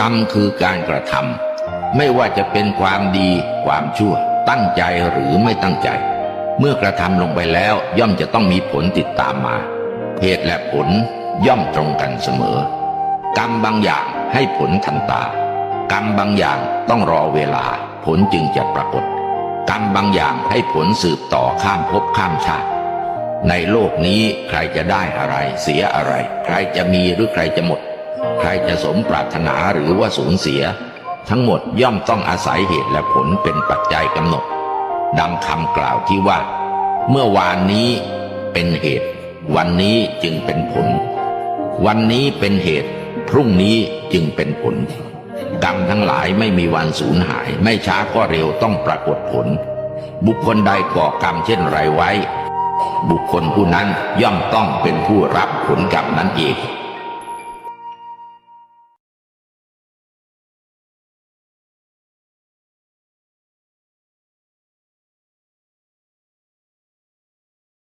กรรมคือการกระทำไม่ว่าจะเป็นความดีความชั่ว ตั้งใจหรือไม่ตั้งใจ เมื่อกระทำลงไปแล้วย่อมจะต้องมีผลติดตามมา เหตุและผลย่อมตรงกันเสมอ กรรมบางอย่างให้ผลทันตา กรรมบางอย่างต้องรอเวลา ผลจึงจะปรากฏ กรรมบางอย่างให้ผลสืบต่อข้ามภพข้ามชาติ ในโลกนี้ใครจะได้อะไร เสียอะไร ใครจะมีหรือใครจะหมด ใครจะสมปรารถนาหรือว่าสูญเสีย ทั้งหมดย่อมต้องอาศัยเหตุและผลเป็นปัจจัยกำหนด ดังคำกล่าวที่ว่า เมื่อวานนี้เป็นเหตุ วันนี้จึงเป็นผล วันนี้เป็นเหตุ พรุ่งนี้จึงเป็นผล กรรมทั้งหลายไม่มีวันสูญหาย ไม่ช้าก็เร็วต้องปรากฏผล บุคคลใดก่อกรรมเช่นไรไว้ บุคคลผู้นั้นย่อมต้องเป็นผู้รับผลกรรมนั้นเอง